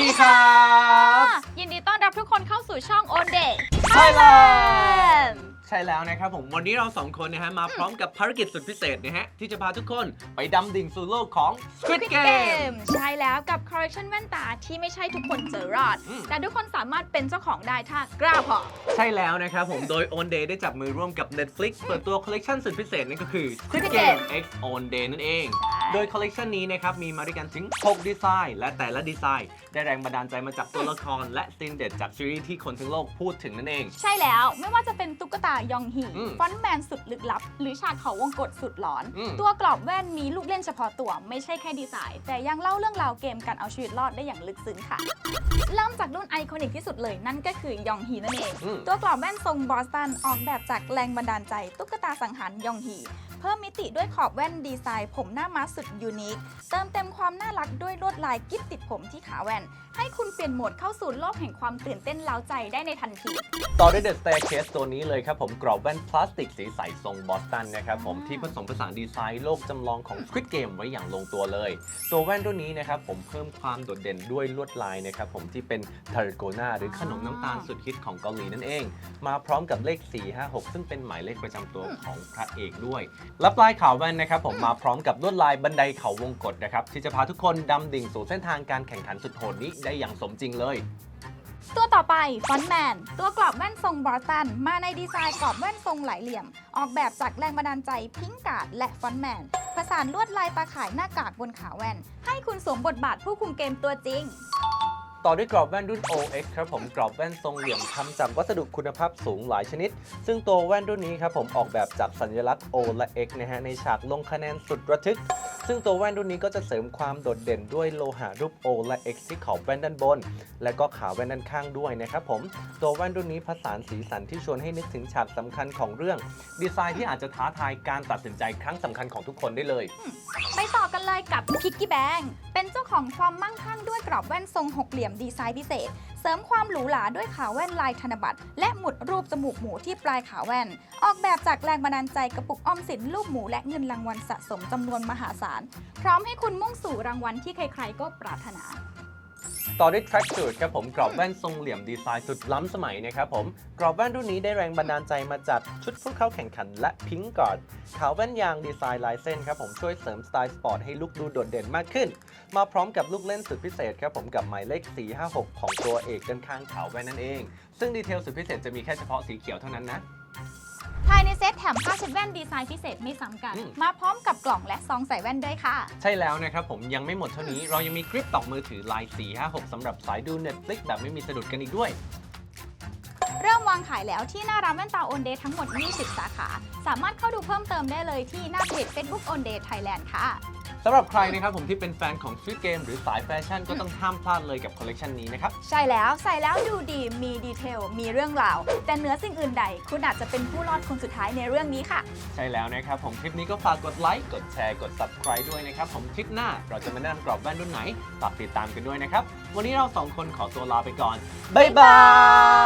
ดีครับ ยินดีต้อนรับทุกคนเข้าสู่ช่อง o n Day ใช่แล้ว Thailand ใช่แล้วนะครับผมวันนี้เราสองคนนะฮะมาพร้อมกับภารกิจสุดพิเศษนะฮะที่จะพาทุกคนไปดำดิ่งสู่โลกของ Squid Squid Game Game ใช่แล้วกับ Correction แว่นตาที่ไม่ใช่ทุกคนจะรอด อืม แต่ทุกคนสามารถเป็นเจ้าของได้ถ้ากล้าพอ ใช่แล้วนะครับผมโดย On Day ได้จับมือร่วมกับ Netflix เปิดตัวคอลเลกชันสุดพิเศษนั่นก็คือ Squid Squid Game Game X On Day นั่นเองใช่ โดยคอลเลกชันนี้นะครับมีมาด้วยกันถึง 6 ดีไซน์ และแต่ละดีไซน์ ได้แรงบันดาลใจมาจากตัวละครและซีนเด็ดจากซีรีส์ที่คนทั้งโลกพูดถึงนั่นเอง ใช่แล้วไม่ว่าจะเป็นตุ๊กตายองฮีอืมฟอนต์แมนสุดลึกลับ หรือฉากเขาวงกตสุดหลอน อืม ตัวกรอบแว่นมีลูกเล่นเฉพาะตัว ไม่ใช่แค่ดีไซน์ แต่ยังเล่าเรื่องราวเกมการเอาชีวิตรอดได้อย่างลึกซึ้งค่ะ เริ่มจากรุ่นไอคอนิกที่สุดเลยนั่นก็คือยองฮีนั่นเอง อืม ตัวกรอบแว่นทรงบอสตันออกแบบจากแรงบันดาลใจ ตุ๊กตาสังหารยองฮี เพิ่มมิติด้วยขอบแว่นดีไซน์ผมหน้าม้าสุดยูนิค เติมเต็มความน่ารักด้วยลวดลายกิ๊บติดผมที่ขาแว่น ให้คุณเปลี่ยนโหมดเข้าสู่โลกแห่งความตื่นเต้นเล้าใจได้ในทันที ต่อด้วย The Staircase ตัวนี้เลยครับผมกรอบแว่นพลาสติกสีใสทรงบอสตันนะครับผมที่ผสมผสานดีไซน์โลกจำลองของ Squid Game ไว้อย่างลงตัวเลย ตัวแว่นรุ่นนี้นะครับผมเพิ่มความโดดเด่นด้วยลวดลายนะครับผมที่เป็นทาร์โกนาหรือขนมน้ำตาลสุดฮิตของเกาหลีนั่นเอง มาพร้อมกับเลข 456 ซึ่งเป็นหมายเลขประจำตัวของพระเอกด้วยและปลายขาวแว่นนะครับผมมาพร้อมกับลวดลายบันไดเขาวงกตนะครับที่จะพาทุกคนดำดิ่งสู่เส้นทางการแข่งขันสุดโหดนี้ได้อย่างสมจริงเลย ตัวต่อไปฟอนแมนตัวกรอบแว่นทรงบอสตัน มาในดีไซน์กรอบแว่นทรงหลายเหลี่ยม ออกแบบจากแรงบันดาลใจพิงการ์ดและฟอนแมนประสานลวดลายตาข่ายหน้ากากบนขาแว่น ให้คุณสวมบทบาทผู้คุมเกมตัวจริง ต่อด้วยกรอบแว่นรุ่น OX ครับผมกรอบแว่นทรงเหลี่ยมทำจากวัสดุคุณภาพสูงหลายชนิด ซึ่งตัวแว่นรุ่นนี้ครับผมออกแบบจากสัญลักษณ์ O และ X นะฮะในฉากลงคะแนนสุดระทึก ซึ่งตัวแว่นรุ่นนี้ก็จะเสริมความโดดเด่นด้วยโลหะรูป O และ X ที่ขอบแว่นด้านบน และก็ขาแว่นด้านข้างด้วยนะครับผม ตัวแว่นรุ่นนี้ผสานสีสันที่ชวนให้นึกถึงฉากสำคัญของเรื่อง ดีไซน์ที่อาจจะท้าทายการตัดสินใจครั้งสำคัญของทุกคนได้เลย ไปต่อกันเลยกับพิกกี้แบงเป็นเจ้าของความมั่งคั่งด้วยกรอบแว่นทรงหกเหลี่ยมดีไซน์พิเศษ เสริมความหรูหราด้วยขาแว่นลายธนบัตร และหมุดรูปจมูกหมูที่ปลายขาแว่น ออกแบบจากแรงบันดาลใจกระปุกออมสินลูกหมูและเงินรางวัลสะสมจำนวนมหาศาลพร้อมให้คุณมุ่งสู่รางวัลที่ใครๆก็ปรารถนา ต่อด้วย track suit ครับผมกรอบแว่นทรงเหลี่ยมดีไซน์สุดล้ำสมัยนะครับผมกรอบแว่นรุ่นนี้ได้แรงบันดาลใจมาจากชุดผู้เข้าแข่งขันและพิงกอดขาวแว่นยางดีไซน์ลายเส้นครับผมช่วยเสริมสไตล์สปอร์ตให้ลุคดูโดดเด่นมากขึ้น มาพร้อมกับลูกเล่นสุดพิเศษครับผมกับหมายเลข 456 ของตัวเอกด้านข้างขาวแว่นนั่นเอง ซึ่งดีเทลสุดพิเศษจะมีแค่เฉพาะสีเขียวเท่านั้นนะ เซตแถมผ้าเช็ดแว่นดีไซน์พิเศษไม่ซ้ำกัน อืม มาพร้อมกับกล่องและซองใส่แว่นด้วยค่ะ ใช่แล้วนะครับผมยังไม่หมดเท่านี้ เรายังมีคลิปตอกมือถือลาย456สำหรับสายดู Netflix แบบไม่มีสะดุดกันอีกด้วย เริ่มวางขายแล้วที่หน้าร้านแว่นตาโอนเดย์ทั้งหมด 20 สาขา สามารถเข้าดูเพิ่มเติมได้เลยที่หน้าเพจ Facebook On Day Thailand ค่ะ สำหรับใครนะครับผมที่เป็นแฟนของ Squid Game หรือสายแฟชั่นก็ต้องห้ามพลาดเลยกับคอลเลกชันนี้นะครับ ใช่แล้วใส่แล้วดูดีมีดีเทล มีเรื่องราว แต่เหนือสิ่งอื่นใด คุณอาจจะเป็นผู้รอดคนสุดท้ายในเรื่องนี้ค่ะ ใช่แล้วนะครับผมคลิปนี้ก็ฝากกดไลค์กดแชร์กด subscribe ด้วยนะครับผมคลิปหน้าเราจะมาแนะนำกรอบแว่นรุ่นไหนฝากติดตามกันด้วยนะครับวันนี้เราสองคนขอตัวลาไปก่อนบ๊ายบาย